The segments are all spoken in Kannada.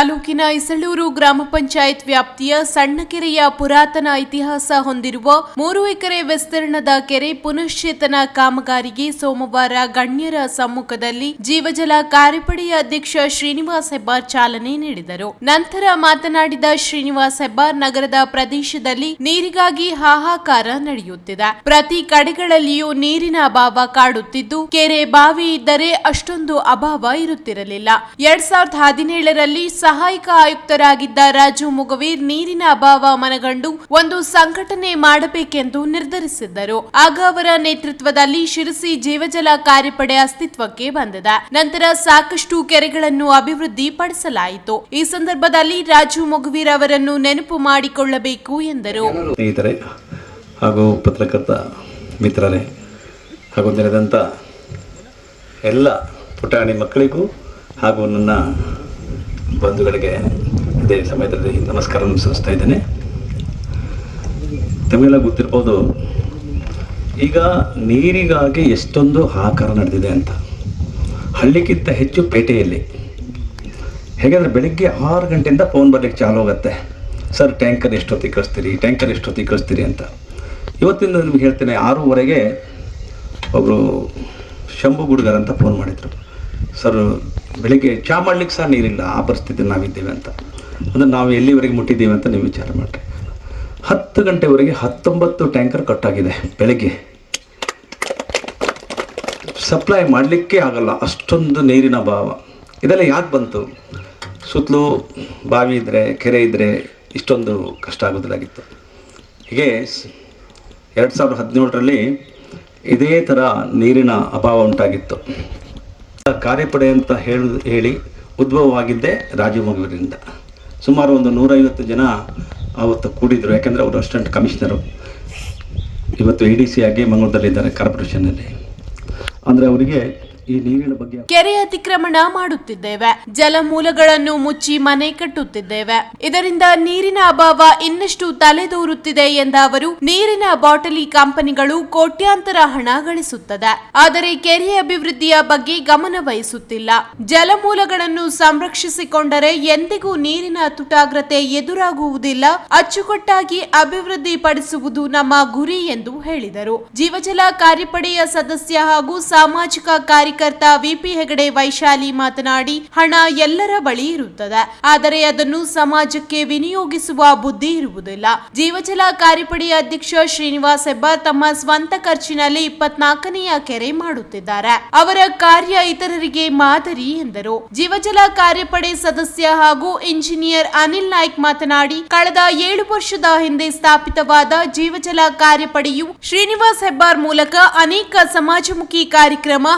ತಾಲೂಕಿನ ಇಸಳೂರು ಗ್ರಾಮ ಪಂಚಾಯತ್ ವ್ಯಾಪ್ತಿಯ ಸಣ್ಣಕೆರೆಯ ಪುರಾತನ ಇತಿಹಾಸ ಹೊಂದಿರುವ ಮೂರು ಎಕರೆ ವಿಸ್ತೀರ್ಣದ ಕೆರೆ ಪುನಶ್ಚೇತನ ಕಾಮಗಾರಿಗೆ ಸೋಮವಾರ ಗಣ್ಯರ ಸಮ್ಮುಖದಲ್ಲಿ ಜೀವಜಲ ಕಾರ್ಯಪಡೆಯ ಅಧ್ಯಕ್ಷ ಶ್ರೀನಿವಾಸ್ ಹೆಬ್ಬಾರ್ ಚಾಲನೆ ನೀಡಿದರು. ನಂತರ ಮಾತನಾಡಿದ ಶ್ರೀನಿವಾಸ್ ಹೆಬ್ಬಾರ್ ನಗರದ ಪ್ರದೇಶದಲ್ಲಿ ನೀರಿಗಾಗಿ ಹಾಹಾಕಾರ ನಡೆಯುತ್ತಿದೆ. ಪ್ರತಿ ಕಡೆಗಳಲ್ಲಿಯೂ ನೀರಿನ ಅಭಾವ ಕಾಡುತ್ತಿದ್ದು, ಕೆರೆ ಬಾವಿ ಇದ್ದರೆ ಅಷ್ಟೊಂದು ಅಭಾವ ಇರುತ್ತಿರಲಿಲ್ಲ. ಎರಡ್ ಸಾವಿರದ ಹದಿನೇಳರಲ್ಲಿ ಸಹಾಯಕ ಆಯುಕ್ತರಾಗಿದ್ದ ರಾಜು ಮುಗವೀರ್ ನೀರಿನ ಅಭಾವ ಮನಗಂಡು ಒಂದು ಸಂಘಟನೆ ಮಾಡಬೇಕೆಂದು ನಿರ್ಧರಿಸಿದ್ದರು. ಆಗ ಅವರ ನೇತೃತ್ವದಲ್ಲಿ ಶಿರಸಿ ಜೀವಜಲ ಕಾರ್ಯಪಡೆ ಅಸ್ತಿತ್ವಕ್ಕೆ ಬಂದಿದೆ. ನಂತರ ಸಾಕಷ್ಟು ಕೆರೆಗಳನ್ನು ಅಭಿವೃದ್ಧಿ ಪಡಿಸಲಾಯಿತು ಈ ಸಂದರ್ಭದಲ್ಲಿ ರಾಜು ಮುಗವೀರ್ ಅವರನ್ನು ನೆನಪು ಮಾಡಿಕೊಳ್ಳಬೇಕು ಎಂದರು. ಹಾಗೂ ಪತ್ರಕರ್ತ ಮಿತ್ರರೇ ಹಾಗೂ ನೆರೆದಂಥ ಎಲ್ಲ ಪುಟಾಣಿ ಮಕ್ಕಳಿಗೂ ಹಾಗೂ ನನ್ನ ಬಂಧುಗಳಿಗೆ ಇದೇ ಸಮಯದಲ್ಲಿ ನಮಸ್ಕಾರ ಸಲ್ಲಿಸ್ತಾ ಇದ್ದೇನೆ. ತಮಗೆಲ್ಲ ಗೊತ್ತಿರ್ಬೋದು ಈಗ ನೀರಿಗಾಗಿ ಎಷ್ಟೊಂದು ಹಾಕಾರ ನಡೆದಿದೆ ಅಂತ. ಹಳ್ಳಿಗಿಂತ ಹೆಚ್ಚು ಪೇಟೆಯಲ್ಲಿ. ಹೇಗೆಂದರೆ ಬೆಳಿಗ್ಗೆ ಆರು ಗಂಟೆಯಿಂದ ಫೋನ್ ಬರ್ಲಿಕ್ಕೆ ಚಾಲು ಹೋಗುತ್ತೆ. ಸರ್, ಟ್ಯಾಂಕರ್ ಎಷ್ಟೊತ್ತಿಗೆ ಕಳಿಸ್ತೀರಿ? ಟ್ಯಾಂಕರ್ ಎಷ್ಟೊತ್ತಿಗೆ ಕಳಿಸ್ತೀರಿ? ಅಂತ. ಇವತ್ತಿಂದ ನಿಮ್ಗೆ ಹೇಳ್ತೇನೆ, ಆರೂವರೆಗೆ ಒಬ್ಬರು ಶಂಭು ಗುಡ್ಗರ್ ಅಂತ ಫೋನ್ ಮಾಡಿದರು. ಸರ್ ಬೆಳಿಗ್ಗೆ ಚಾ ಮಾಡ್ಲಿಕ್ಕೆ ಸಹ ನೀರಿಲ್ಲ, ಆ ಪರಿಸ್ಥಿತಿ ನಾವಿದ್ದೇವೆ ಅಂತ. ಅಂದರೆ ನಾವು ಎಲ್ಲಿವರೆಗೆ ಮುಟ್ಟಿದ್ದೀವಿ ಅಂತ ನೀವು ವಿಚಾರ ಮಾಡಿರಿ. ಹತ್ತು ಗಂಟೆವರೆಗೆ ಹತ್ತೊಂಬತ್ತು ಟ್ಯಾಂಕರ್ ಕಟ್ಟಾಗಿದೆ ಬೆಳಗ್ಗೆ. ಸಪ್ಲೈ ಮಾಡಲಿಕ್ಕೆ ಆಗಲ್ಲ, ಅಷ್ಟೊಂದು ನೀರಿನ ಅಭಾವ. ಇದೆಲ್ಲ ಯಾಕೆ ಬಂತು? ಸುತ್ತಲೂ ಬಾವಿ ಇದ್ದರೆ ಕೆರೆ ಇದ್ದರೆ ಇಷ್ಟೊಂದು ಕಷ್ಟ ಆಗೋದಿಲ್ಲಾಗಿತ್ತು ಹೀಗೆ ಎರಡು ಸಾವಿರದ ಹದಿನೇಳರಲ್ಲಿ ಇದೇ ಥರ ನೀರಿನ ಅಭಾವ ಉಂಟಾಗಿತ್ತು. ಕಾರ್ಯಪಡೆ ಅಂತ ಹೇಳು, ಹೇಳಿ ಉದ್ಭವವಾಗಿದ್ದೇ ರಾಜೀವ್ ಮಗುವಿನಿಂದ ಸುಮಾರು ಒಂದು ನೂರೈವತ್ತು ಜನ ಆವತ್ತು ಕೂಡಿದರು, ಯಾಕೆಂದರೆ ಅವರು ಅಸಿಸ್ಟೆಂಟ್ ಕಮಿಷನರು. ಇವತ್ತು ಎ ಡಿ ಸಿ ಆಗಿ ಮಂಗಳೂರದಲ್ಲಿದ್ದಾರೆ ಕಾರ್ಪೊರೇಷನಲ್ಲಿ ಅಂದರೆ ಅವರಿಗೆ ಈ ನೀರಿನ ಬಗ್ಗೆ ಕೆರೆ ಅತಿಕ್ರಮಣ ಮಾಡುತ್ತಿದ್ದೇವೆ. ಜಲಮೂಲಗಳನ್ನು ಮುಚ್ಚಿ ಮನೆ ಕಟ್ಟುತ್ತಿದ್ದೇವೆ. ಇದರಿಂದ ನೀರಿನ ಅಭಾವ ಇನ್ನಷ್ಟು ತಲೆದೋರುತ್ತಿದೆ ಎಂದ ಅವರು, ನೀರಿನ ಬಾಟಲಿ ಕಂಪನಿಗಳು ಕೋಟ್ಯಾಂತರ ಹಣ ಗಳಿಸುತ್ತದೆ. ಆದರೆ ಕೆರೆ ಅಭಿವೃದ್ಧಿಯ ಬಗ್ಗೆ ಗಮನ ವಹಿಸುತ್ತಿಲ್ಲ. ಜಲಮೂಲಗಳನ್ನು ಸಂರಕ್ಷಿಸಿಕೊಂಡರೆ ಎಂದಿಗೂ ನೀರಿನ ತುಟಾಗ್ರತೆ ಎದುರಾಗುವುದಿಲ್ಲ. ಅಚ್ಚುಕಟ್ಟಾಗಿ ಅಭಿವೃದ್ಧಿ ಪಡಿಸುವುದು ನಮ್ಮ ಗುರಿ ಎಂದು ಹೇಳಿದರು. ಜೀವಜಲ ಕಾರ್ಯಪಡೆಯ ಸದಸ್ಯ ಹಾಗೂ ಸಾಮಾಜಿಕ ಕಾರ್ಯಕರ್ತ ವಿಪಿ ಹೆಗಡೆ ವೈಶಾಲಿ ಮಾತನಾಡಿ, ಹಣ ಎಲ್ಲರ ಬಳಿ ಇರುತ್ತದೆ. ಆದರೆ ಅದನ್ನು ಸಮಾಜಕ್ಕೆ ವಿನಿಯೋಗಿಸುವ ಬುದ್ಧಿ ಇರುವುದಿಲ್ಲ. ಜೀವಜಲ ಕಾರ್ಯಪಡೆ ಅಧ್ಯಕ್ಷ ಶ್ರೀನಿವಾಸ್ ಹೆಬ್ಬಾರ್ ತಮ್ಮ ಸ್ವಂತ ಖರ್ಚಿನಲ್ಲಿ ಇಪ್ಪತ್ನಾಲ್ಕನೆಯ ಕೆರೆ ಮಾಡುತ್ತಿದ್ದಾರೆ. ಅವರ ಕಾರ್ಯ ಇತರರಿಗೆ ಮಾದರಿ ಎಂದರು. ಜೀವಜಲ ಕಾರ್ಯಪಡೆ ಸದಸ್ಯ ಹಾಗೂ ಇಂಜಿನಿಯರ್ ಅನಿಲ್ ನಾಯ್ಕ್ ಮಾತನಾಡಿ, ಕಳೆದ ಏಳು ವರ್ಷದ ಹಿಂದೆ ಸ್ಥಾಪಿತವಾದ ಜೀವಜಲ ಕಾರ್ಯಪಡೆಯು ಶ್ರೀನಿವಾಸ್ ಹೆಬ್ಬಾರ್ ಮೂಲಕ ಅನೇಕ ಸಮಾಜಮುಖಿ ಕಾರ್ಯಕ್ರಮ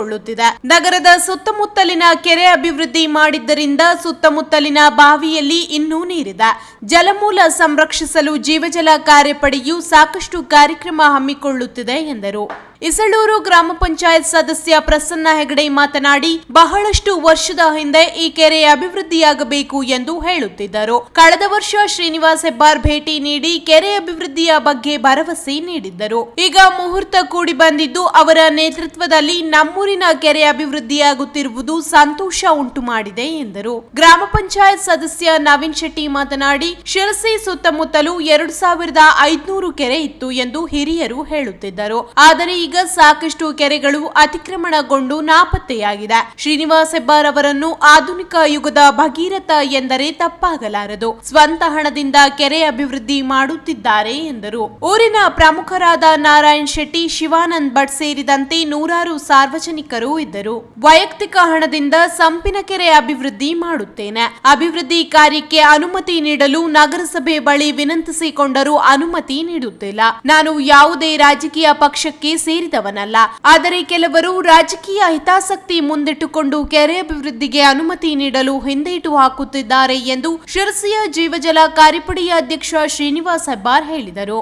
ಹಮ್ಮಿಕೊಳ್ಳುತ್ತಿದೆ. ನಗರದ ಸುತ್ತಮುತ್ತಲಿನ ಕೆರೆ ಅಭಿವೃದ್ಧಿ ಮಾಡಿದ್ದರಿಂದ ಸುತ್ತಮುತ್ತಲಿನ ಬಾವಿಯಲ್ಲಿ ಇನ್ನೂ ನೀರಿದೆ. ಜಲಮೂಲ ಸಂರಕ್ಷಿಸಲು ಜೀವಜಲ ಕಾರ್ಯಪಡೆಯು ಸಾಕಷ್ಟು ಕಾರ್ಯಕ್ರಮ ಹಮ್ಮಿಕೊಳ್ಳುತ್ತಿದೆ ಎಂದರು. ಇಸಳೂರು ಗ್ರಾಮ ಪಂಚಾಯತ್ ಸದಸ್ಯ ಪ್ರಸನ್ನ ಹೆಗಡೆ ಮಾತನಾಡಿ, ಬಹಳಷ್ಟು ವರ್ಷದ ಹಿಂದೆ ಈ ಕೆರೆ ಅಭಿವೃದ್ಧಿಯಾಗಬೇಕು ಎಂದು ಹೇಳುತ್ತಿದ್ದರು. ಕಳೆದ ವರ್ಷ ಶ್ರೀನಿವಾಸ್ ಹೆಬ್ಬಾರ್ ಭೇಟಿ ನೀಡಿ ಕೆರೆ ಅಭಿವೃದ್ಧಿಯ ಬಗ್ಗೆ ಭರವಸೆ ನೀಡಿದ್ದರು. ಈಗ ಮುಹೂರ್ತ ಕೂಡಿ ಬಂದಿದ್ದು, ಅವರ ನೇತೃತ್ವದಲ್ಲಿ ನಮ್ಮೂರಿನ ಕೆರೆ ಅಭಿವೃದ್ಧಿಯಾಗುತ್ತಿರುವುದು ಸಂತೋಷ ಉಂಟು ಮಾಡಿದೆ ಎಂದರು. ಗ್ರಾಮ ಪಂಚಾಯತ್ ಸದಸ್ಯ ನವೀನ್ ಶೆಟ್ಟಿ ಮಾತನಾಡಿ, ಶಿರಸಿ ಸುತ್ತಮುತ್ತಲು ಎರಡು ಸಾವಿರದ ಐದುನೂರು ಕೆರೆ ಇತ್ತು ಎಂದು ಹಿರಿಯರು ಹೇಳುತ್ತಿದ್ದರು. ಆದರೆ, ಈಗ ಸಾಕಷ್ಟು ಕೆರೆಗಳು ಅತಿಕ್ರಮಣಗೊಂಡು ನಾಪತ್ತೆಯಾಗಿದೆ. ಶ್ರೀನಿವಾಸ್ ಹೆಬ್ಬಾರ್ ಅವರನ್ನು ಆಧುನಿಕ ಯುಗದ ಭಗೀರಥ ಎಂದರೆ ತಪ್ಪಾಗಲಾರದು. ಸ್ವಂತ ಹಣದಿಂದ ಕೆರೆ ಅಭಿವೃದ್ಧಿ ಮಾಡುತ್ತಿದ್ದಾರೆ ಎಂದರು. ಊರಿನ ಪ್ರಮುಖರಾದ ನಾರಾಯಣ್ ಶೆಟ್ಟಿ, ಶಿವಾನಂದ್ ಭಟ್ ಸೇರಿದಂತೆ ನೂರಾರು ಸಾರ್ವಜನಿಕರು ಇದ್ದರು. ವೈಯಕ್ತಿಕ ಹಣದಿಂದ ಸಂಪಿನ ಕೆರೆ ಅಭಿವೃದ್ಧಿ ಮಾಡುತ್ತೇನೆ. ಅಭಿವೃದ್ಧಿ ಕಾರ್ಯಕ್ಕೆ ಅನುಮತಿ ನೀಡಲು ನಗರಸಭೆ ಬಳಿ ವಿನಂತಿಸಿಕೊಂಡರೂ ಅನುಮತಿ ನೀಡುತ್ತಿಲ್ಲ. ನಾನು ಯಾವುದೇ ರಾಜಕೀಯ ಪಕ್ಷಕ್ಕೆ ಸೇರಿದವನಲ್ಲ. ಆದರೆ ಕೆಲವರು ರಾಜಕೀಯ ಹಿತಾಸಕ್ತಿ ಮುಂದಿಟ್ಟುಕೊಂಡು ಕೆರೆ ಅಭಿವೃದ್ಧಿಗೆ ಅನುಮತಿ ನೀಡಲು ಹಿಂದೇಟು ಹಾಕುತ್ತಿದ್ದಾರೆ ಎಂದು ಶಿರಸಿಯ ಜೀವಜಲ ಕಾರ್ಯಪಡೆಯ ಅಧ್ಯಕ್ಷ ಶ್ರೀನಿವಾಸ್ ಹೆಬ್ಬಾರ್ ಹೇಳಿದರು.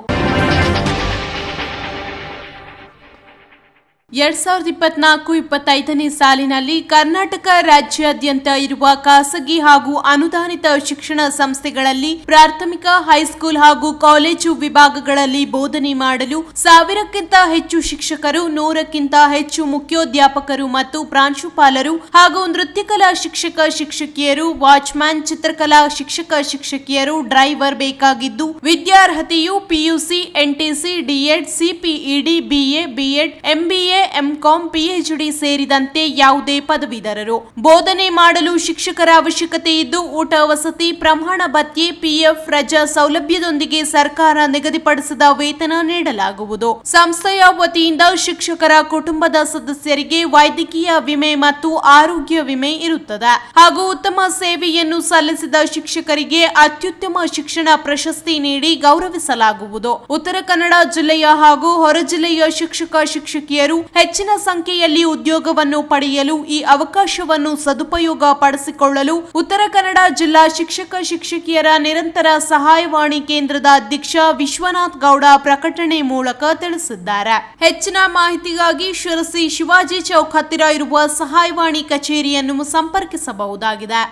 ಎರಡ್ ಸಾವಿರದ ಇಪ್ಪತ್ನಾಲ್ಕು ಇಪ್ಪತ್ತೈದನೇ ಸಾಲಿನಲ್ಲಿ ಕರ್ನಾಟಕ ರಾಜ್ಯಾದ್ಯಂತ ಇರುವ ಖಾಸಗಿ ಹಾಗೂ ಅನುದಾನಿತ ಶಿಕ್ಷಣ ಸಂಸ್ಥೆಗಳಲ್ಲಿ ಪ್ರಾಥಮಿಕ, ಹೈಸ್ಕೂಲ್ ಹಾಗೂ ಕಾಲೇಜು ವಿಭಾಗಗಳಲ್ಲಿ ಬೋಧನೆ ಮಾಡಲು ಸಾವಿರಕ್ಕಿಂತ ಹೆಚ್ಚು ಶಿಕ್ಷಕರು, ನೂರಕ್ಕಿಂತ ಹೆಚ್ಚು ಮುಖ್ಯೋಧ್ಯಾಪಕರು ಮತ್ತು ಪ್ರಾಂಶುಪಾಲರು ಹಾಗೂ ನೃತ್ಯಕಲಾ ಶಿಕ್ಷಕ, ಶಿಕ್ಷಕಿಯರು, ವಾಚ್ಮ್ಯಾನ್, ಚಿತ್ರಕಲಾ ಶಿಕ್ಷಕ, ಶಿಕ್ಷಕಿಯರು, ಡ್ರೈವರ್ ಬೇಕಾಗಿದ್ದು, ವಿದ್ಯಾರ್ಹತೆಯು PUC, NTC, D Ed, C P Ed, BA, B Ed, MBA M Com PhD ಸೇರಿದಂತೆ ಯಾವುದೇ ಪದವೀಧರರು. ಬೋಧನೆ ಮಾಡಲು ಶಿಕ್ಷಕರ ಅವಶ್ಯಕತೆ ಇದ್ದು, ಊಟ ವಸತಿ, ಪ್ರಮಾಣ ಭತ್ಯೆ, ಪಿಎಫ್, ರಜಾ ಸೌಲಭ್ಯದೊಂದಿಗೆ ಸರ್ಕಾರ ನಿಗದಿಪಡಿಸಿದ ವೇತನ ನೀಡಲಾಗುವುದು. ಸಂಸ್ಥೆಯ ವತಿಯಿಂದ ಶಿಕ್ಷಕರ ಕುಟುಂಬದ ಸದಸ್ಯರಿಗೆ ವೈದ್ಯಕೀಯ ವಿಮೆ ಮತ್ತು ಆರೋಗ್ಯ ವಿಮೆ ಇರುತ್ತದೆ. ಹಾಗೂ ಉತ್ತಮ ಸೇವೆಯನ್ನು ಸಲ್ಲಿಸಿದ ಶಿಕ್ಷಕರಿಗೆ ಅತ್ಯುತ್ತಮ ಶಿಕ್ಷಣ ಪ್ರಶಸ್ತಿ ನೀಡಿ ಗೌರವಿಸಲಾಗುವುದು. ಉತ್ತರ ಕನ್ನಡ ಜಿಲ್ಲೆಯ ಹಾಗೂ ಹೊರ ಜಿಲ್ಲೆಯ ಶಿಕ್ಷಕ, ಶಿಕ್ಷಕಿಯರು ಹೆಚ್ಚಿನ ಸಂಖ್ಯೆಯಲ್ಲಿ ಉದ್ಯೋಗವನ್ನು ಪಡೆಯಲು ಈ ಅವಕಾಶವನ್ನು ಸದುಪಯೋಗ ಪಡಿಸಿಕೊಳ್ಳಲು ಉತ್ತರ ಕನ್ನಡ ಜಿಲ್ಲಾ ಶಿಕ್ಷಕ ಶಿಕ್ಷಕಿಯರ ನಿರಂತರ ಸಹಾಯವಾಣಿ ಕೇಂದ್ರದ ಅಧ್ಯಕ್ಷ ವಿಶ್ವನಾಥ್ ಗೌಡ ಪ್ರಕಟಣೆ ಮೂಲಕ ತಿಳಿಸಿದ್ದಾರೆ. ಹೆಚ್ಚಿನ ಮಾಹಿತಿಗಾಗಿ ಶಿರಸಿ ಶಿವಾಜಿ ಚೌಕ್ ಹತ್ತಿರ ಇರುವ ಸಹಾಯವಾಣಿ ಕಚೇರಿಯನ್ನು ಸಂಪರ್ಕಿಸಬಹುದಾಗಿದೆ.